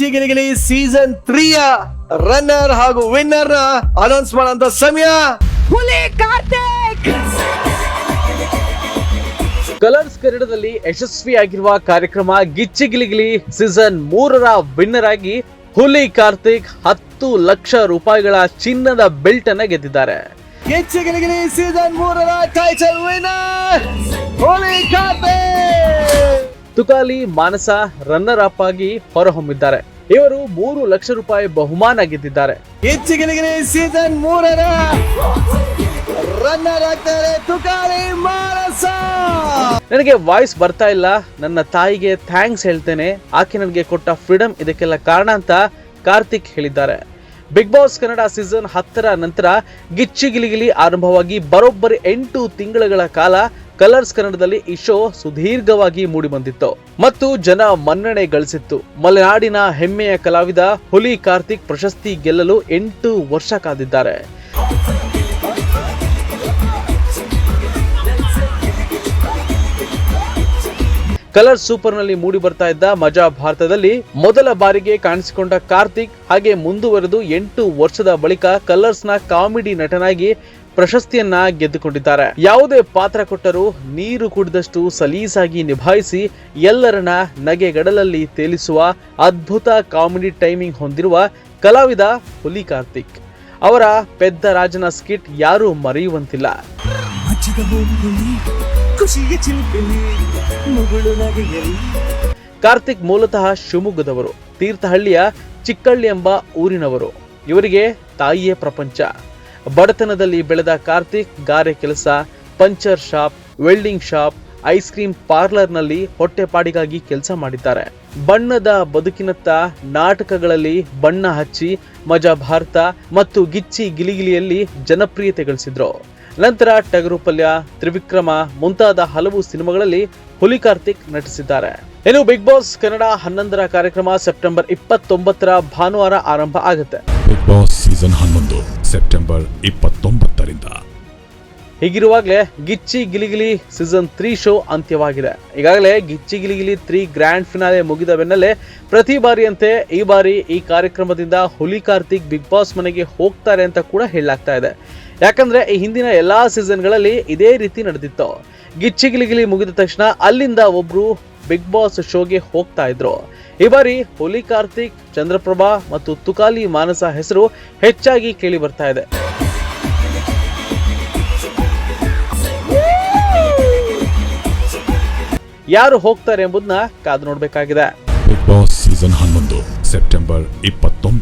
ಗಿಚ್ಚಿಗಿಲಿಗಿಲಿ season ತ್ರೀಯ runner ಹಾಗೂ winner announce ಮಾಡಂತ ಸಮಯ. ಹುಲಿ ಕಾರ್ತಿಕ್! ಕಲರ್ಸ್ ಕನ್ನಡದಲ್ಲಿ ಯಶಸ್ವಿಯಾಗಿರುವ ಕಾರ್ಯಕ್ರಮ ಗಿಚ್ಚಿಗಿಲಿಗಿಲಿ ಸೀಸನ್ ಮೂರರ ವಿನ್ನರ್ ಆಗಿ ಹುಲಿ ಕಾರ್ತಿಕ್ ಹತ್ತು ಲಕ್ಷ ರೂಪಾಯಿಗಳ ಚಿನ್ನದ ಬೆಲ್ಟ್ ಅನ್ನ ಗೆದ್ದಿದ್ದಾರೆ. ಗಿಚ್ಚಿಗಿಲಿಗಿಲಿ ಸೀಸನ್ ಮೂರರ title winner Huli Karthik! Tukali Manasa runner up ಆಗಿ ಹೊರಹೊಮ್ಮಿದ್ದಾರೆ. ಇವರು ಮೂರು ಲಕ್ಷ ರೂಪಾಯಿ ಬಹುಮಾನ ಗೆದ್ದಿದ್ದಾರೆ. ಸೀಸನ್ ಮೂರರ ರನ್ನರ್ ಆಗ್ತಾರೆ ತುಕಾಲಿ ಮಾನಸ. ನನಗೆ ವಾಯ್ಸ್ ಬರ್ತಾ ಇಲ್ಲ. ನನ್ನ ತಾಯಿಗೆ ಥ್ಯಾಂಕ್ಸ್ ಹೇಳ್ತೇನೆ. ಆಕೆ ನನಗೆ ಕೊಟ್ಟ ಫ್ರೀಡಮ್ ಇದಕ್ಕೆಲ್ಲ ಕಾರಣ ಅಂತ ಕಾರ್ತಿಕ್ ಹೇಳಿದ್ದಾರೆ. ಬಿಗ್ ಬಾಸ್ ಕನ್ನಡ ಸೀಸನ್ ಹತ್ತರ ನಂತರ ಗಿಚ್ಚಿಗಿಲಿಗಿಲಿ ಆರಂಭವಾಗಿ ಬರೋಬ್ಬರಿ ಎಂಟು ತಿಂಗಳುಗಳ ಕಾಲ ಕಲರ್ಸ್ ಕನ್ನಡದಲ್ಲಿ ಈ ಶೋ ಸುದೀರ್ಘವಾಗಿ ಮೂಡಿಬಂದಿತ್ತು. ಮತ್ತು ಜನ ಮನ್ನಣೆ ಗಳಿಸಿತ್ತು. ಮಲೆನಾಡಿನ ಹೆಮ್ಮೆಯ ಕಲಾವಿದ ಹುಲಿ ಕಾರ್ತಿಕ್ ಪ್ರಶಸ್ತಿ ಗೆಲ್ಲಲು ಎಂಟು ವರ್ಷ ಕಾದಿದ್ದಾರೆ. ಕಲರ್ ಸೂಪರ್ನಲ್ಲಿ ಮೂಡಿ ಬರ್ತಾ ಇದ್ದ ಮಜಾ ಭಾರತದಲ್ಲಿ ಮೊದಲ ಬಾರಿಗೆ ಕಾಣಿಸಿಕೊಂಡ ಕಾರ್ತಿಕ್, ಹಾಗೆ ಮುಂದುವರೆದು ಎಂಟು ವರ್ಷದ ಬಳಿಕ ಕಲರ್ಸ್ನ ಕಾಮಿಡಿ ನಟನಾಗಿ ಪ್ರಶಸ್ತಿಯನ್ನ ಗೆದ್ದುಕೊಂಡಿದ್ದಾರೆ. ಯಾವುದೇ ಪಾತ್ರ ಕೊಟ್ಟರೂ ನೀರು ಕುಡಿದಷ್ಟು ಸಲೀಸಾಗಿ ನಿಭಾಯಿಸಿ ಎಲ್ಲರನ್ನ ನಗೆಗಡಲಲ್ಲಿ ತೇಲಿಸುವ ಅದ್ಭುತ ಕಾಮಿಡಿ ಟೈಮಿಂಗ್ ಹೊಂದಿರುವ ಕಲಾವಿದ ಹುಲಿ ಕಾರ್ತಿಕ್. ಅವರ ಪೆದ್ದ ರಾಜನ ಸ್ಕಿಟ್ ಯಾರೂ ಮರೆಯುವಂತಿಲ್ಲ. ಕಾರ್ತಿಕ್ ಮೂಲತಃ ಶಿವಮೊಗ್ಗದವರು, ತೀರ್ಥಹಳ್ಳಿಯ ಚಿಕ್ಕಳ್ಳಿ ಎಂಬ ಊರಿನವರು. ಇವರಿಗೆ ತಾಯಿಯೇ ಪ್ರಪಂಚ. ಬಡತನದಲ್ಲಿ ಬೆಳೆದ ಕಾರ್ತಿಕ್ ಗಾರೆ ಕೆಲಸ, puncture shop, welding shop, ice cream ಪಾರ್ಲರ್ನಲ್ಲಿ ಹೊಟ್ಟೆಪಾಡಿಗಾಗಿ ಕೆಲಸ ಮಾಡಿದ್ದಾರೆ. ಬಣ್ಣದ ಬದುಕಿನತ್ತ ನಾಟಕಗಳಲ್ಲಿ ಬಣ್ಣ ಹಚ್ಚಿ ಮಜಾ ಭಾರತ ಮತ್ತು ಗಿಚ್ಚಿ ಗಿಲಿಗಿಲಿಯಲ್ಲಿ ಜನಪ್ರಿಯತೆ ಗಳಿಸಿದ್ರು. ನಂತರ ಟಗರು ತ್ರಿವಿಕ್ರಮ ಮುಂತಾದ ಹಲವು ಸಿನಿಮಾಗಳಲ್ಲಿ ಹುಲಿ ಕಾರ್ತಿಕ್ ನಟಿಸಿದ್ದಾರೆ. ಇನ್ನು ಬಿಗ್ ಬಾಸ್ ಕನ್ನಡ ಹನ್ನೊಂದರ ಕಾರ್ಯಕ್ರಮ ಸೆಪ್ಟೆಂಬರ್ ಇಪ್ಪತ್ತೊಂಬತ್ತರ ಭಾನುವಾರ ಆರಂಭ ಆಗುತ್ತೆ. ಬಿಗ್ ಬಾಸ್ ಸೀಸನ್ ಹನ್ನೊಂದು ಸೆಪ್ಟೆಂಬರ್ ಇಪ್ಪತ್ತೊಂಬತ್ತರಿಂದ. ಹೀಗಿರುವಾಗಲೇ Gicchi Giligili season three show ಅಂತ್ಯವಾಗಿದೆ. ಈಗಾಗಲೇ Gicchi Giligili three grand finale ಮುಗಿದ ಬೆನ್ನಲ್ಲೇ ಪ್ರತಿ ಬಾರಿಯಂತೆ ಈ ಬಾರಿ ಈ ಕಾರ್ಯಕ್ರಮದಿಂದ ಹುಲಿ ಕಾರ್ತಿಕ್ ಬಿಗ್ ಬಾಸ್ ಮನೆಗೆ ಹೋಗ್ತಾರೆ ಅಂತ ಕೂಡ ಹೇಳಲಾಗ್ತಾ ಇದೆ. ಯಾಕಂದ್ರೆ ಈ ಹಿಂದಿನ ಎಲ್ಲಾ ಸೀಸನ್ಗಳಲ್ಲಿ ಇದೇ ರೀತಿ ನಡೆದಿತ್ತು. ಗಿಚ್ಚಿ ಗಿಲಿಗಿಲಿ ಮುಗಿದ ತಕ್ಷಣ ಅಲ್ಲಿಂದ ಒಬ್ರು ಬಿಗ್ ಬಾಸ್ ಶೋಗೆ ಹೋಗ್ತಾ ಇದ್ರು. ಈ ಬಾರಿ ಹುಲಿ, ಕಾರ್ತಿಕ್, ಚಂದ್ರಪ್ರಭಾ ಮತ್ತು ತುಕಾಲಿ ಮಾನಸ ಹೆಸರು ಹೆಚ್ಚಾಗಿ ಕೇಳಿ ಬರ್ತಾ ಇದೆ. ಯಾರು ಹೋಗ್ತಾರೆ ಎಂಬುದನ್ನ ಕಾದು ನೋಡಬೇಕಾಗಿದೆ. ಬಿಗ್ ಬಾಸ್ ಸೀಸನ್ ಹನ್ನೊಂದು ಸೆಪ್ಟೆಂಬರ್ ಇಪ್ಪತ್ತೊಂಬತ್ತು